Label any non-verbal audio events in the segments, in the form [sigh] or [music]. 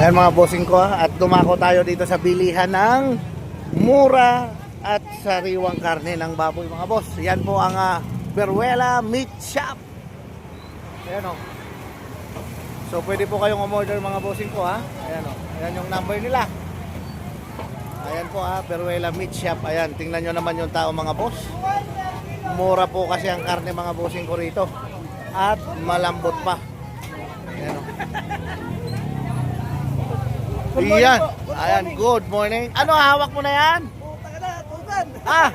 Ayan mga bossing ko ha, at dumako tayo dito sa bilihan ng mura at sariwang karne ng baboy mga boss. Yan po ang uh, Beruela Meat Shop. Ayan o. So pwede po kayong umorder mga bossing ko ha. Ayan o. Ayan yung number nila. Ayan po ha, Beruela Meat Shop. Ayan, tingnan nyo naman yung tao mga boss. Mura po kasi ang karne mga bossing ko rito. At malambot pa. Ayan o. Iyan. Ayan, good morning. Ano hawak mo na yan? Puta ka na, tugan! Ah.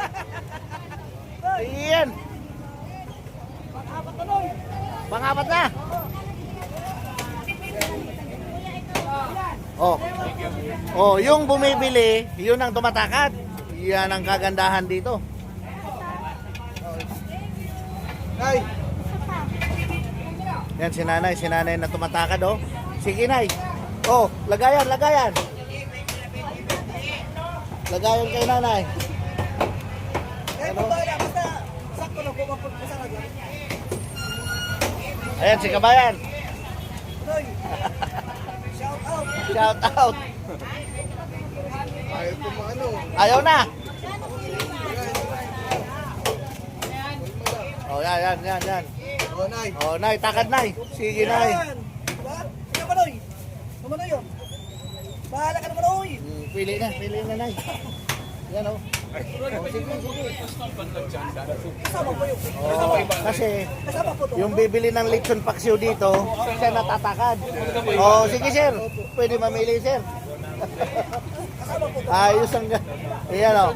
Iyan. Apat na nun! Pangapat na. Oh. Oh, yung bumibili, yun ang tumatakad. Yan ang kagandahan dito. Ay! Yan si nanay, si nanay na tumatakad oh. Sige nay. Oh, lagayan, lagayan. Lagayan kay nanay. Eh, radyo. Ayan si kabayan. [laughs] Shout out! Shout out. Ayaw ko ano. Ayaw na. Oh, yan, yan, yan, yan. Oh, Nay. Oh, nay, takad nay. Sige nay. Yan! Diba? Sige pa, Noy! Naman na yun. Bahala ka naman, Noy! Hmm, Pili na, pili na nay. Yan oh. Oh. Oh, kasi yung bibili ng lechon paksiw dito, siya natatakad. Oh, sige sir. Pwede mamili sir. Ayos ang ga- Ayan oh.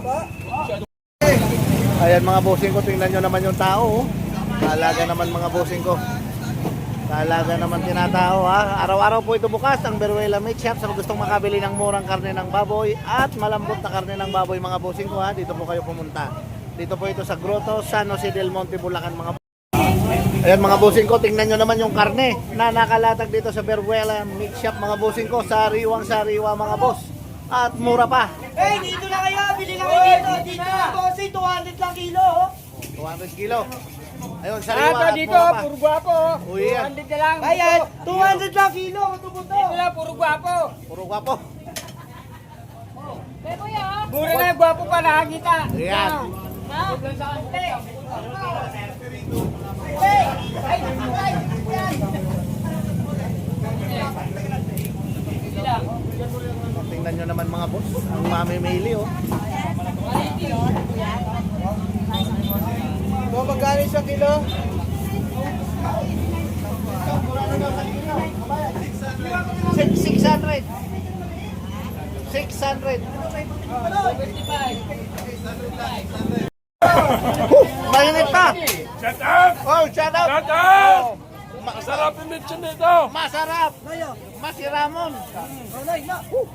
Ba? Ayan mga bossing ko, tingnan nyo naman yung tao. oh. Talaga naman mga bossing ko. Talaga naman tinatao ha. Araw-araw po ito bukas ang Beruela Meat Shop sa gustong makabili ng murang karne ng baboy at malambot na karne ng baboy mga bossing ko ha. Dito po kayo pumunta. Dito po ito sa Grotto, San Jose del Monte, Bulacan mga Ayan mga bossing ko, tingnan nyo naman yung karne na nakalatag dito sa Beruela Meat Shop mga bossing ko. Sariwang sariwa mga boss. At mura pa. Eh, dito na kayo! Bili na kayo dito! Dito na, bossy! 200 lang kilo! oh. 200 kilo. Ayun, sariwa Ato at dito, puro gwapo. Uy, yan. 200 na lang. Dito. 200 lang kilo! Buto-buto! Dito lang, puro gwapo. Puro gwapo. Mura na yung gwapo pa nakakita. Ayan. Sa kante. Tingnan nyo naman mga boss. Ang mamimili oh. So, magkano sa kilo? Six, 600. 600. Huh, Mainit pa. Shut up! Oh, shout out. Shut up! Masarap yung lechon nito! Masarap. Masiramon. Oh!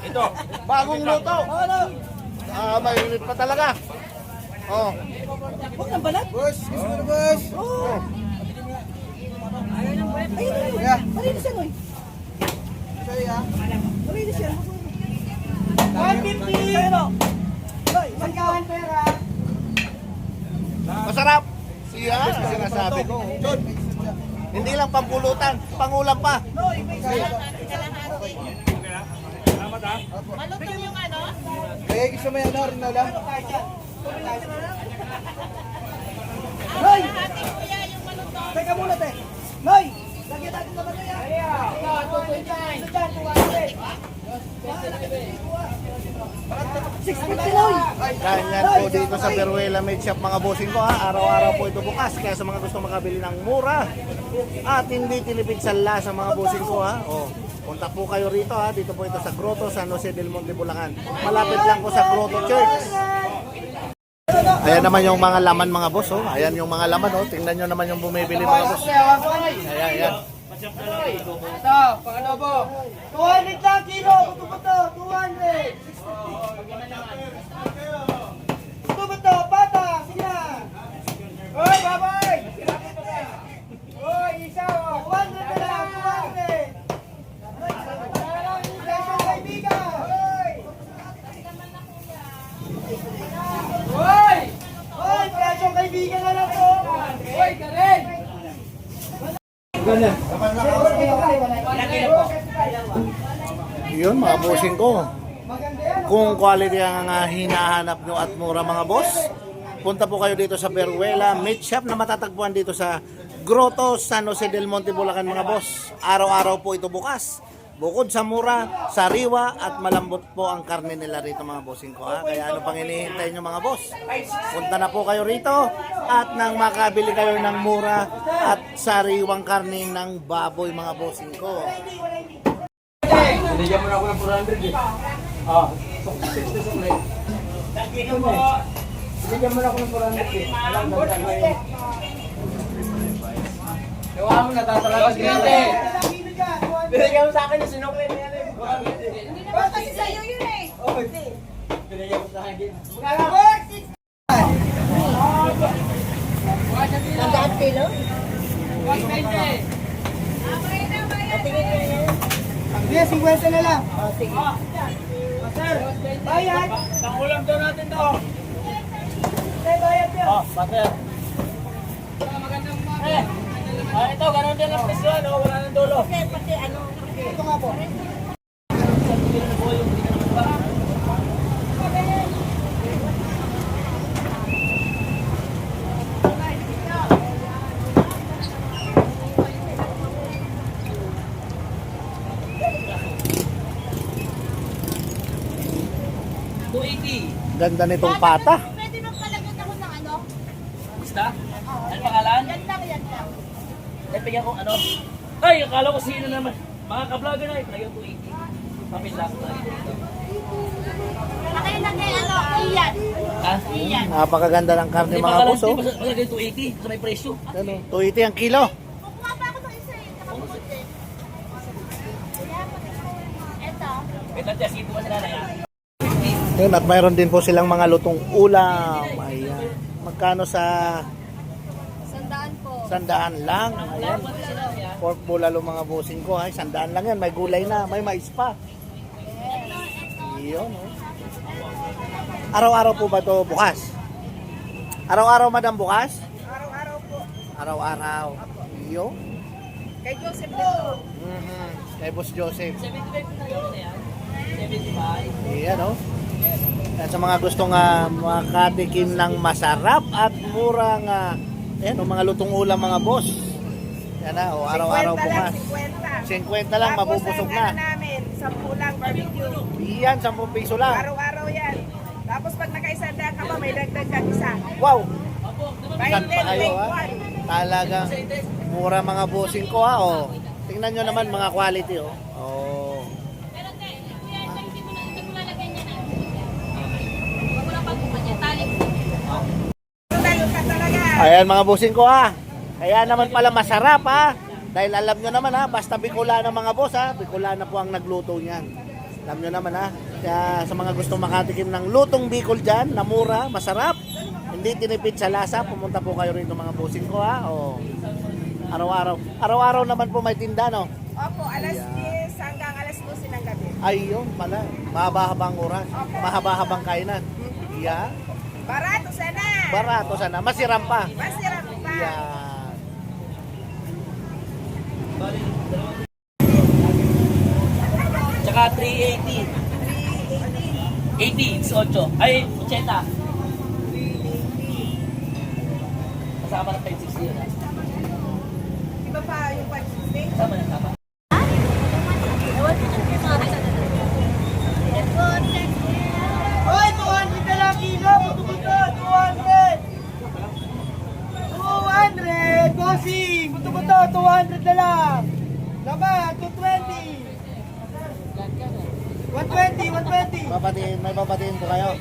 Ito! Bagong luto. Ah, mainit pa talaga. Oh. Huwag nang balat! Boss! Gusto mo na, boss! Oo! Ayun na yun! Malinis yan, oy! Sorry, ha? Malinis yan! 150! Pero! Hoy, magkawan pera! Masarap. Siya, ang sinasabi ko. Hindi lang pampulutan, pangulam pa. May kaya! Malutong yung ano? Kaya gusto mo yan, Rinola? Malutong. Teka muna, te! Noy! Lagyan natin naman na yan! Isa dyan, 200! 650, Noy! Ganyan po dito sa Peruela Meat Shop mga bossing ko ha. Araw-araw po ito bukas. Kaya sa mga gusto makabili ng mura at hindi tinipid sa lasa mga bossing ko ha. Oh, punta po kayo rito ha. Dito po ito sa Grotto, San Jose del Monte, Bulacan. Malapit lang po sa Grotto Church. Ayan naman yung mga laman mga boss oh. Ayan yung mga laman oh. Tingnan nyo naman yung bumibili mga boss. Ayan, ayan. Ito, paano po? 200 lang kilo! Buto-buto! 200! Buto-buto! Bata! Sige na! Hoy, babay! Hoy, isa oh. 200 na lang! 200! Presyo kaibigan! Hoy! Hoy! Presyo kaibigan na lang po! Hoy, Karen! Yun, mga bossing ko. Kung quality ang uh, hinahanap nyo at mura mga boss, punta po kayo dito sa Beruela Meat Shop na matatagpuan dito sa Grotto, San Jose del Monte, Bulacan mga boss. Araw-araw po ito bukas. Bukod sa mura, sariwa at malambot po ang karne nila rito mga bossing ko. Ha? Kaya ano pang hinihintay nyo mga boss? Punta na po kayo rito at nang makabili kayo ng mura at sariwang karne ng baboy mga bossing ko. Binigyan mo na ako ng 400 eh. Ah, 60 sa plate. Binigyan mo. Binigyan mo na ako ng 400 eh. Alam mo, dahil. Gawa mo, natatalagas ka eh. Binigyan mo sa akin yung sinukli niya eh. Oh, kasi sa'yo yun eh. Binigyan mo sa akin. Tandaan kilo? Sige, 50 na lang. Oh, sige. Bayad. Pangulam daw natin to. Tay, bayad yun. Oh, butter. Eh, ah, ito, ganun din ang presyo, no? Wala nang dulo. Okay, pati ano. Ito nga po. Ganda nitong pata. Pwede bang palagyan ako ng ano? Basta? Ano pangalan? Yan lang, yan lang. Nagpigyan ko ano? Ay, akala ko sino naman. Mga ka-vlogger na, ipinagyan ko 80. Papel lang. Nakaya na kay ano, iyan. Ha? Iyan. Napakaganda ng karne mga. Oh. Hindi pa malagay 280 sa may presyo. Ano, 280 ang kilo. Kukuha pa ako ng isa eh. Nakabukod eh. Wait lang, Jess, ito ba sila na yan? Yun, at mayroon din po silang mga lutong ulam. Ayan. Magkano sa Sandaan po. sandaan lang? Ayan. Pork bulalo mga bossing ko. Ay, sandaan lang yan. May gulay na. May mais pa. Yun, oh. Araw-araw po ba to bukas? Araw-araw, madam, bukas? Araw-araw po. Araw-araw. Yun. Kay Joseph din po. Mhm. Kay Boss Joseph. 75 na yun na yan. 75. Ayan, oh. At sa mga gustong uh, makatikim ng masarap at murang uh, ayan, oh, mga lutong ulam mga boss. Yan na, oh, araw-araw 50 lang, bukas. 50. 50 lang, Tapos mabubusog na. ano namin, 10 lang barbecue. Iyan, 10 piso lang. Araw-araw yan. Tapos pag nakaisanda ka pa, may dagdag ka isa. Wow! Saan pa 10, kayo, ha? one. Talagang mura mga bossing ko, ha, oh. Tingnan nyo naman mga quality. Oh. Pero te, kuya, ito hindi mo na, hindi mo lalagyan yan ah. Huwag mo na pagkuman yan. Talik. Tayo ka talaga. Ayan mga bossing ko, ha. Kaya naman pala masarap, ha. Dahil alam nyo naman, ha, basta Bicolana mga boss, ha. Bicolana po ang nagluto niyan. Alam nyo naman, ha. Kaya sa mga gustong makatikim ng lutong Bicol dyan, na mura, masarap, hindi tinipid sa lasa, pumunta po kayo rito mga bossing ko, ha. O, araw-araw. Araw-araw naman po may tinda, no. Opo, alas 10 hanggang alas 12 ng gabi. Ayun pala. Mahaba-habang oras. Mahaba-habang kainan. Yeah. Barato sana. Barato sana. Masiram pa. Masirap pa. Yeah. Tsaka 380. 80, 18. Ay, 80. Kasama ng 560 yun. Iba pa yung 560. Kasama na, tama. Hoy, 200 na lang kilo. Buto-buto, 200. 200, bossing. Buto-buto, 200 na lang. Laban, 220. 120, 120. Babatiin, may babatiin po kayo.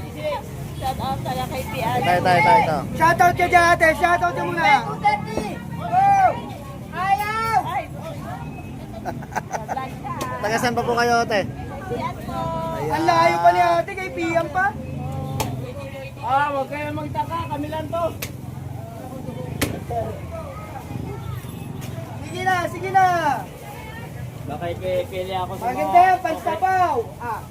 Shout out talaga kay Pian. Tayo, tayo, tayo, ito. Shoutout ka dyan, ate. Shoutout ka muna. Ayaw! Tagasan pa po kayo, te. Pian po. Ang layo pa ni ate, kay Piam pa. Ah, huwag kayo magtaka, kami lang to. Sige na, sige na. Baka ipili ako sa Maganda yan, pansabaw. Ah.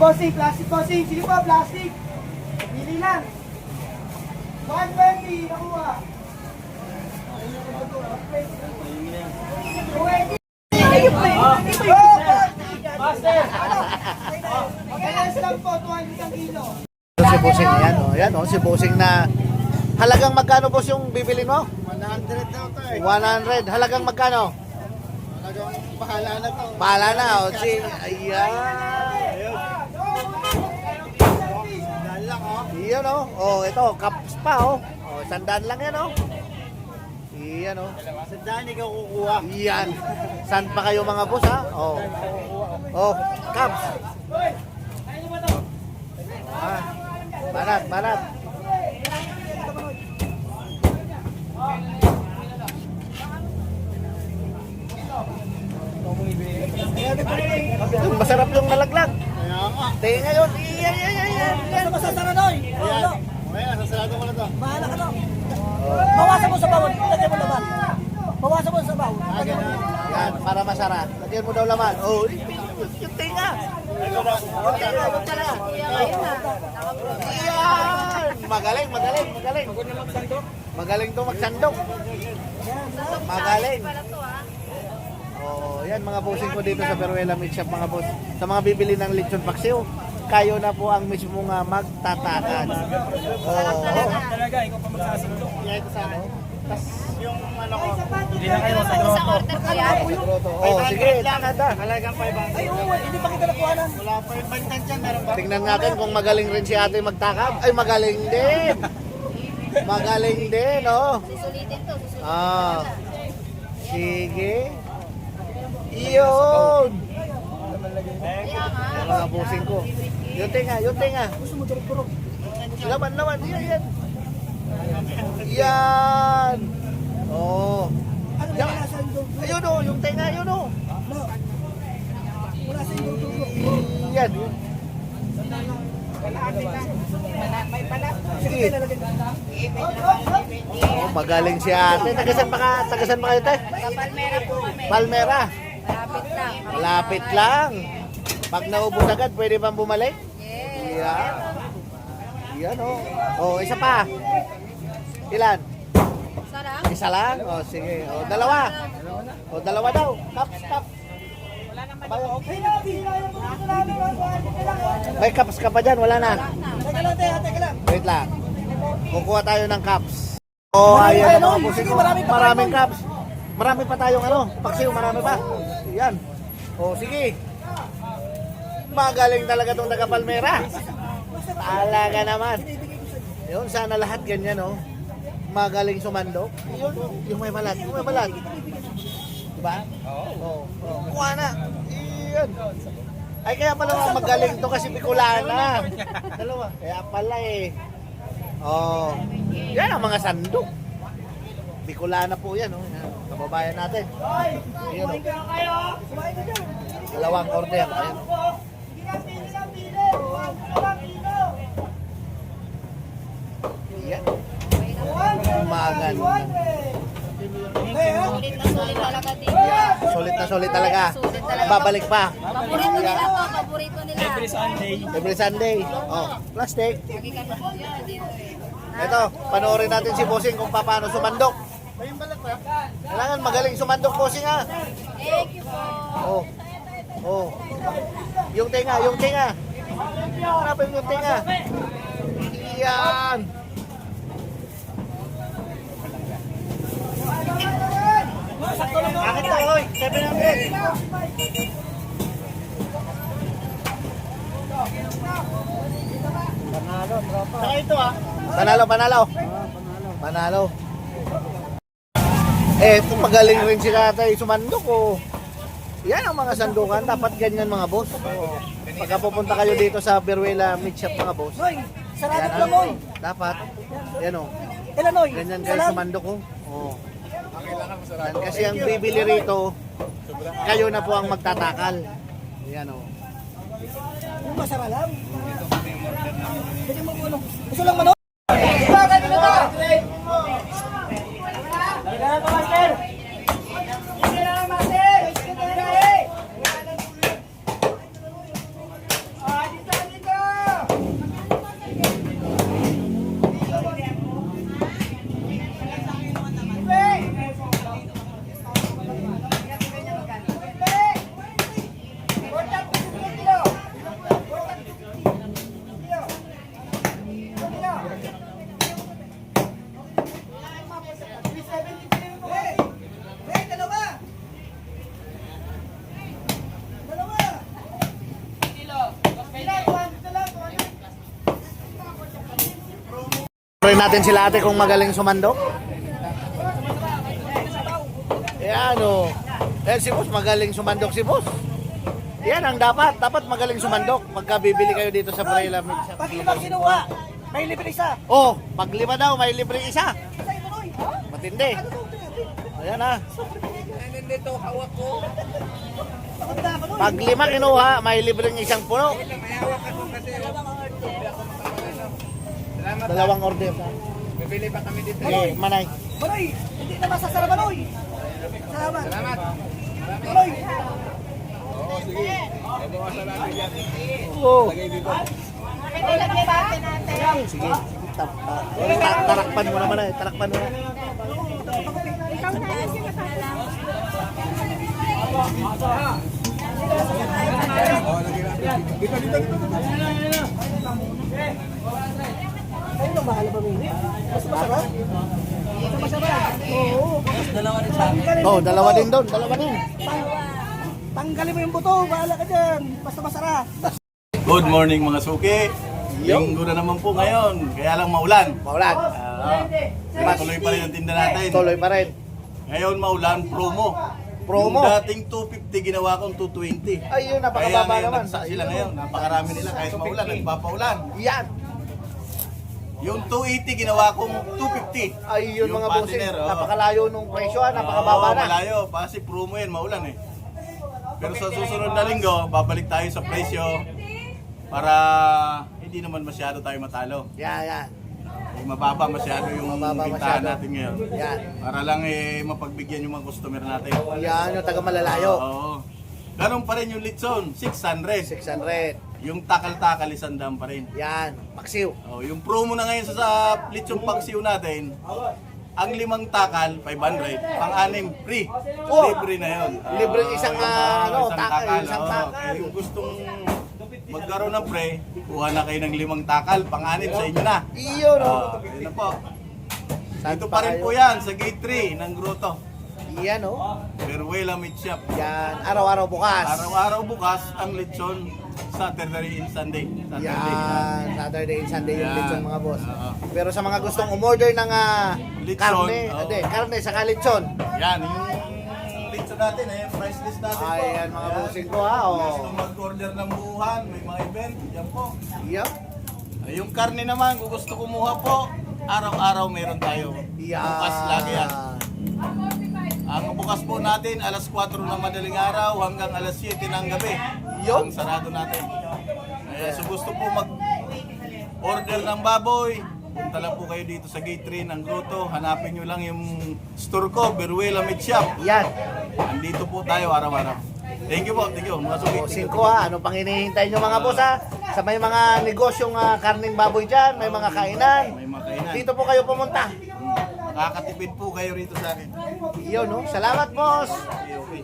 Bossing, plastic, bossing. Sige po, plastic. Pili lang. 120, nakuha. Master! Kaya lang po, 200 ang kilo. Ito si Bossing yan, oh. Yan, oh, si Bossing na halagang magkano boss yung bibilin mo? 100 daw eh. 100. Halagang magkano? Bahala na to. Bahala na, oh. Si, ayan. Dahil lang oh. Iyan, oh. Oh, ito, caps pa, oh. Oh, sandaan lang yan, oh. Iyan, oh. Sandaan ikaw kukuha. Iyan. Saan pa kayo mga boss, ha? Oh. Oh, caps. Ah, banat, banat. Yung masarap yung nalaglag. Kaya nga. Tingnan ngayon. Iyan, iyan, iyan, iyan. Basta masasara Noy. Ayan. Kaya, sasarado ko na to. Bahala ka na. Bawasan mo sa bawon, lagyan mo laman. Bawasan mo sa bawon. mo. Yan, para masarap. Lagyan mo daw laman. Oh, yung tinga. Yung tinga, yung tinga. Yan! Magaling, magaling, magaling. Magaling to magsandok. Magaling. Oh, yan mga bossing ko dito sa Peruela Meat Shop mga boss. Sa mga bibili ng lechon paksiw, kayo na po ang mismo nga magtatakan. Oh, Talaga, ikaw pa magsasaldo. Kaya ito sa akin. Tapos yung ano ko. Hindi na kayo sa Isang order po yan. oh, sige, takada. Halagang 500. Ay, oo, hindi pa kita nakuhanan. Wala pa yung bantan dyan. Meron ba? Tingnan natin kung magaling rin si ate magtakab. Ay, magaling din. Magaling din, oh. Susulitin to. Susulitin. Ah. Sige. Iyon. Kaya nga. Yung mga busing ko. Yung tinga, yung tinga. Laman, laman. Yan, yan. Yan. Oh. Ano Yan. wala sa indong? Ayun oh, yung tinga, yun oh. No. Wala sa tubo. Yan. Sige. Oh, magaling si ate. Tagasan pa ka, tagasan pa kayo, te? Kapalmera po kami. Palmera. Malapit lang. Lapit lang. Pag naubos agad, pwede bang bumalik? Yes. Yan. Yan oh. Oh, isa pa. Ilan? Sarang. Isa lang? Oh, sige. Oh, dalawa. Oh, dalawa daw. Cups, cups. May cups ka pa dyan, wala na. Teka lang, teka, teka lang. Wait lang. Kukuha tayo ng cups. Oh, no? mga pusing Sige, ko. Maraming cups. Marami pa tayong ano, paksiw, marami pa. Yan. Oh, sige. Magaling talaga tong taga Palmera. Talaga naman. Yun, sana lahat ganyan, oh. Magaling sumando. Yun, yung may balat, yung may balat. Diba? Oo. Oh, Kuha na. Iyan. Ay, kaya pala magaling to kasi Bicolana. [laughs] Dalawa. Kaya pala eh. Oh. Yan ang mga sandok. Bicolana po yan, oh. Yan, kababayan natin. Ayun, oh. Dalawang order. Ayun. Yan. Maganda. Sulit na sulit talaga dito. Sulit na sulit talaga. Babalik pa. Paborito nila. Every Sunday. Every Sunday. Oh, dito eh. Ito, panoorin natin si Bossing kung paano sumandok. Kailangan magaling sumandok, Bossing ha. Thank you po. Oh. Oh. Yung tinga, yung tinga. Hanapin yung tinga. Yan. Bakit to, oy? 700. Saka ito ah. Panalo, panalo. Panalo. Eh, magaling rin si tatay sumandok oh. Yan ang mga sandukan. Dapat ganyan mga boss. Pagka pupunta kayo dito sa Beruela Meat Shop mga boss. Noy, sarado lang, Noy. Dapat. Yan oh. Ilan, Noy? Ganyan kayo sumandok oh. Oh. Yan, kasi ang bibili rito, kayo na po ang magtatakal. Yan oh. Kung masara lang. Bigyan mo ano. Gusto lang manok? Natin sila ate kung magaling sumandok. Yan o. Eh si boss, magaling sumandok si boss. Yan ang dapat. Dapat magaling sumandok pagka bibili kayo dito sa Shop. Pag limang kinuha, may libre isa. Oh, pag lima daw, may libreng isa. Matindi. Ayan ah. Maganda ka, Noy. Pag lima kinuha, may libreng isang puno. Dalawang order. Bibili pa kami dito. Eh, manay. Manoy, hindi na masasara, Manoy. Salamat. Salamat. Manoy, Oh. Ilagay natin natin. Sige. Ta- ta- ta- tarakpan mo naman eh. Tarakpan mo na. Ikaw na yung kasama. Kayo na mahal ba, Mini? Mas masarap. Mas masarap. Oo. Dalawa rin sa amin. Oh, dalawa din doon. Dalawa din. Tanggalin mo yung buto, bahala ka dyan. Basta masarap. Good morning mga suki. Linggo na naman po ngayon, kaya lang maulan. Maulan. Ah, pero tuloy pa rin ang tinda natin. Tuloy pa rin. Ngayon maulan, promo. Promo. Yung dating 250, ginawa kong 220. Ayun, Kaya napakababa ngayon, naman. sila ngayon. Napakarami nila kahit maulan, nagpapaulan. Yan. Yung 280, ginawa kong 250. Ayun Yung mga bossing. partner, oh. Napakalayo nung presyo ah. Napakababa Oo, na. malayo. Kasi promo yan, maulan eh. Pero sa susunod na linggo, babalik tayo sa presyo para hindi naman masyado tayo matalo. Yan, yan. Eh, mababa masyado yung Mababa bintahan masyado. natin ngayon. Yan. Para lang eh mapagbigyan yung mga customer natin. Yan yung taga malalayo. Oo. Ganun pa rin yung litson, 600. 600. Yung takal-takal, isandaan pa rin. Yan. Maksiw. Oh, yung promo na ngayon sa, sa litson paksiw natin, ang limang takal, 500. Pang-anim, free. Oh! Libre na yun. Libre isang, ah, ano, isang takal, isang oo. takal. Kaya yung gustong magkaroon ng pre, kuha na kayo ng limang takal, pang-anim sa inyo na. Iyon oh. Oh, yun na po. Saan Dito pa pa rin kayo? po yan, sa gate 3 ng Grotto. Yan oh. Peruela Meat Shop. Yan. Araw-araw bukas. Araw-araw bukas ang lechon Saturday and Sunday. Saturday. Yan. Saturday and Sunday yung Yan. lechon mga boss. Oo. Pero sa mga gustong umorder ng ah, Lechon, karne, oo. hindi, karne sa lechon. Yan, yung lechon natin eh, price list natin po. Ayan mga bossing ko ha. Kung Oh. gusto mag-order ng buuhan, may mga event, yan po. Yup. Ay, Yung karne naman, kung gusto kumuha po, araw-araw meron tayo. Yan. Bukas lagi yan. Ang bukas po natin, alas 4 ng madaling araw hanggang alas 7 ng gabi. Yup. Ang sarado natin. Kaya so gusto po mag order ng baboy, punta lang po kayo dito sa gate 3 ng Grotto. Hanapin nyo lang yung store ko, Beruela Meat Shop. Yan. Andito po tayo araw-araw. Thank you po, thank you. Mga suki. Bossing ko ha. Ano pang hinihintay nyo mga boss ha? Sa may mga negosyong ah, karning baboy dyan, may mga kainan. May mga kainan. Dito po kayo pumunta. Hmm. Makakatipid po kayo rito sa akin. Yun no. Salamat boss. Okay, okay.